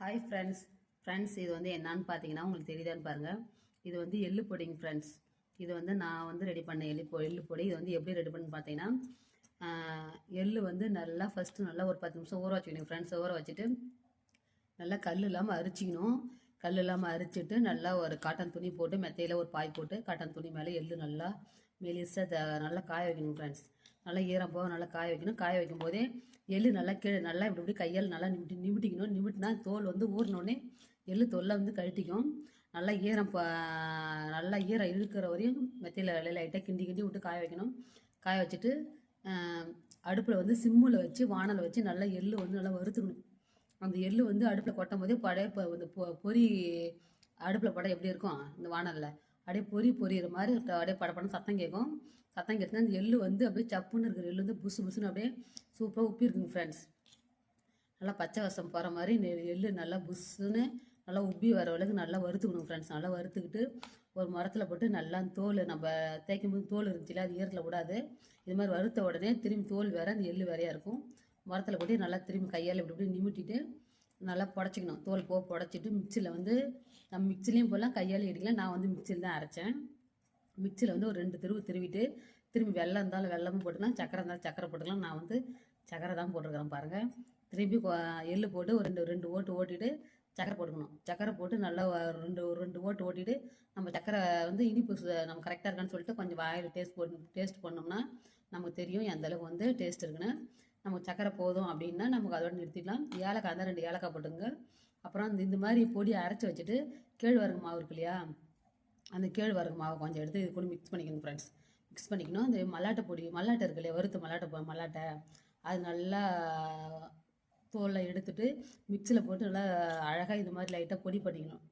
Hi friends friends இது வந்து என்னன்னு பார்த்தீங்கன்னா உங்களுக்கு தெரியுதான்னு பாருங்கள் இது வந்து எள்ளு பொடிங்க ஃப்ரெண்ட்ஸ் இது வந்து நான் வந்து ரெடி பண்ண எள்ளு பொ எள்ளு பொடி. இது வந்து எப்படி ரெடி பண்ணு பார்த்தீங்கன்னா எள்ளு வந்து நல்லா ஃபஸ்ட்டு நல்லா ஒரு பத்து நிமிஷம் ஊற வச்சுக்கணும் ஃப்ரெண்ட்ஸ் ஊற வச்சுட்டு நல்லா கல் இல்லாமல் அரிச்சிக்கணும். கல் இல்லாமல் அரிச்சிட்டு நல்லா ஒரு காட்டன் துணி போட்டு மெத்தையில் ஒரு பாய் போட்டு காட்டன் துணி மேலே எள்ளு நல்லா மெலிசாக த நல்லா காய வைக்கணும் ஃப்ரெண்ட்ஸ் நல்லா ஈரம் போக நல்லா காய வைக்கணும். காய வைக்கும் போதே எள்ளு நல்லா கீழே நல்லா இப்படி இப்படி கையால் நல்லா நிமிட்டி நிமிட்டிக்கணும். நிமிட்டினா தோல் வந்து ஊறினோடனே எள்ளு தொல்லை வந்து கழட்டிக்கும். நல்லா ஈரம் ப- நல்லா ஈரம் இழுக்கிற வரையும் மெத்தையில் லைட்டாக கிண்டி கிண்டி விட்டு காய வைக்கணும். காய வச்சுட்டு அடுப்பில் வந்து சிம்மில் வச்சு வானலை வச்சு நல்லா எள்ளு வந்து நல்லா வறுத்துக்கணும். அந்த எள்ளு வந்து அடுப்பில் கொட்டும் போதே படைய இப்போ இந்த பொ- பொரி அடுப்பில் படம் எப்படி இருக்கும்? இந்த வானலில். அப்படியே பொரி பொரியிற மாதிரி அப்படியே படப்படம் சத்தம் கேட்கும் சத்தம் கேட்டுனா அந்த எள்ளு வந்து அப்படியே சப்புன்னு இருக்கிற எள்ளு வந்து புசு புசுன்னு அப்படியே சூப்பராக உப்பி இருக்குங்க ஃப்ரெண்ட்ஸ் நல்லா பச்சை வசம் போகிற மாதிரி எள்ளு நல்லா புஷ்ஷுன்னு நல்லா உப்பி வர அளவுக்கு நல்லா வறுத்துக்கணும் ஃப்ரெண்ட்ஸ் நல்லா வறுத்துக்கிட்டு ஒரு மரத்தில் போட்டு நல்லா தோல் நம்ம தேய்க்கும் போது தோல் இருந்துச்சுல அது ஈரத்தில் விடாது. இது மாதிரி வறுத்த உடனே திரும்பி தோல் வேற அந்த எள்ளு வேறையாக இருக்கும். மரத்தில் போட்டு நல்லா திரும்பி கையால் இப்படி இப்படி நிமிட்டிட்டு நல்லா புடச்சிக்கணும். தோல் போ புடச்சிட்டு மிக்சியில் வந்து நம்ம மிக்சிலையும் போடலாம் கையால் இடிக்கலாம் நான் வந்து மிக்சியில் தான் அரைச்சேன். மிக்சியில் வந்து ஒரு ரெண்டு திருவு திருவிட்டு திரும்பி வெள்ளம் இருந்தாலும் வெள்ளமும் போட்டுக்கலாம் சக்கரை இருந்தாலும் சக்கரை போட்டுக்கலாம். நான் வந்து சக்கரை தான் போட்டிருக்கிறேன் பாருங்கள் திரும்பி எள்ளு போட்டு ஒரு ரெண்டு ரெண்டு ஓட்டு ஓட்டிட்டு சக்கரை போட்டுக்கணும். சக்கரை போட்டு நல்லா ரெண்டு ஒரு ரெண்டு ஓட்டு ஓட்டிட்டு நம்ம சக்கரை வந்து இனிப்பு நம்ம கரெக்டாக இருக்கான்னு சொல்லிட்டு கொஞ்சம் வாயில் டேஸ்ட் போட்டு டேஸ்ட் பண்ணோம்னா நமக்கு தெரியும் எந்த அளவுக்கு வந்து டேஸ்ட் இருக்குன்னு. நமக்கு சக்கரை போதும் அப்படின்னா நமக்கு அதோட நிறுத்திடலாம். ஏலக்காய் இருந்தால் ரெண்டு ஏலக்காய் போட்டுங்க அப்புறம் இந்த இந்த மாதிரி பொடியை அரைச்சி வச்சுட்டு கேழ்வரகு மாவு இருக்கு இல்லையா? அந்த கேழ்வரகு மாவை கொஞ்சம் எடுத்து இது கூட மிக்ஸ் பண்ணிக்கணும் ஃப்ரெண்ட்ஸ் மிக்ஸ் பண்ணிக்கணும். அந்த மல்லாட்டை பொடி மல்லாட்டை இருக்கு இல்லையா? வறுத்த மல்லாட்டை மல்லாட்டை. அது நல்லா தோலை எடுத்துட்டு மிக்சியில் போட்டு நல்லா அழகாக இது மாதிரி லைட்டாக பொடி பண்ணிக்கணும்.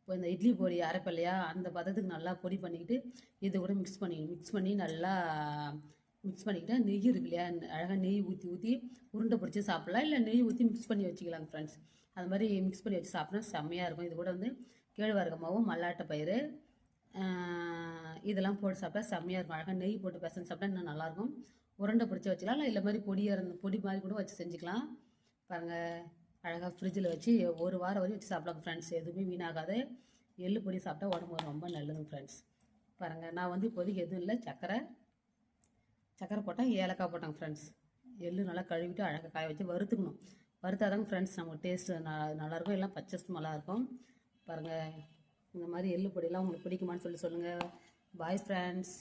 இப்போ இந்த இட்லி பொடி அரைப்பேன் இல்லையா? அந்த பதத்துக்கு நல்லா பொடி பண்ணிக்கிட்டு இது கூட மிக்ஸ் பண்ணிக்கணும். மிக்ஸ் பண்ணி நல்லா மிக்ஸ் பண்ணிக்கிட்டால் நெய் இருக்கு இல்லையா? அழகாக நெய் ஊற்றி ஊற்றி உருண்டை பிடிச்சி சாப்பிட்லாம். இல்லை நெய் ஊற்றி மிக்ஸ் பண்ணி வச்சுக்கலாங்க ஃப்ரெண்ட்ஸ் அது மாதிரி மிக்ஸ் பண்ணி வச்சு சாப்பிட்னா செம்மையாக இருக்கும். இது கூட வந்து கேழ்வரகு மாவும் மல்லாட்டை பயிறு இதெல்லாம் போட்டு சாப்பிட்டா செம்மையாக இருக்கும். அழகாக நெய் போட்டு பிசைஞ்சு சாப்பிட்டா இன்னும் நல்லாயிருக்கும். உருண்டை பிடிச்சி வச்சுக்கலாம். இல்லை மாதிரி பொடியாக இருந்த பொடி மாதிரி கூட வச்சு செஞ்சுக்கலாம். பாருங்கள் அழகாக ஃப்ரிட்ஜில் வச்சு ஒரு வாரம் வரையும் வச்சு சாப்பிடலாம் ஃப்ரெண்ட்ஸ் எதுவுமே வீணாகாது. எள்ளு பொடி சாப்பிட்டா உடம்பு ரொம்ப நல்லதுங்க ஃப்ரெண்ட்ஸ் பாருங்கள் நான் வந்து இப்போதைக்கு எதுவும் இல்லை. சக்கரை சக்கரை போட்டால் ஏலக்காய் போட்டாங்க ஃப்ரெண்ட்ஸ் எள்ளு நல்லா கழுவிட்டு அழகாக காய வச்சு வறுத்துக்கணும். வறுத்தாதாங்க ஃப்ரெண்ட்ஸ் நமக்கு டேஸ்ட்டு நல்லாயிருக்கும் எல்லாம் பச்சை நல்லாயிருக்கும் இருக்கும். பாருங்கள் இந்த மாதிரி எள்ளு பொடியெல்லாம் உங்களுக்கு பிடிக்குமான்னு சொல்லி சொல்லுங்கள் பாய் ஃப்ரெண்ட்ஸ்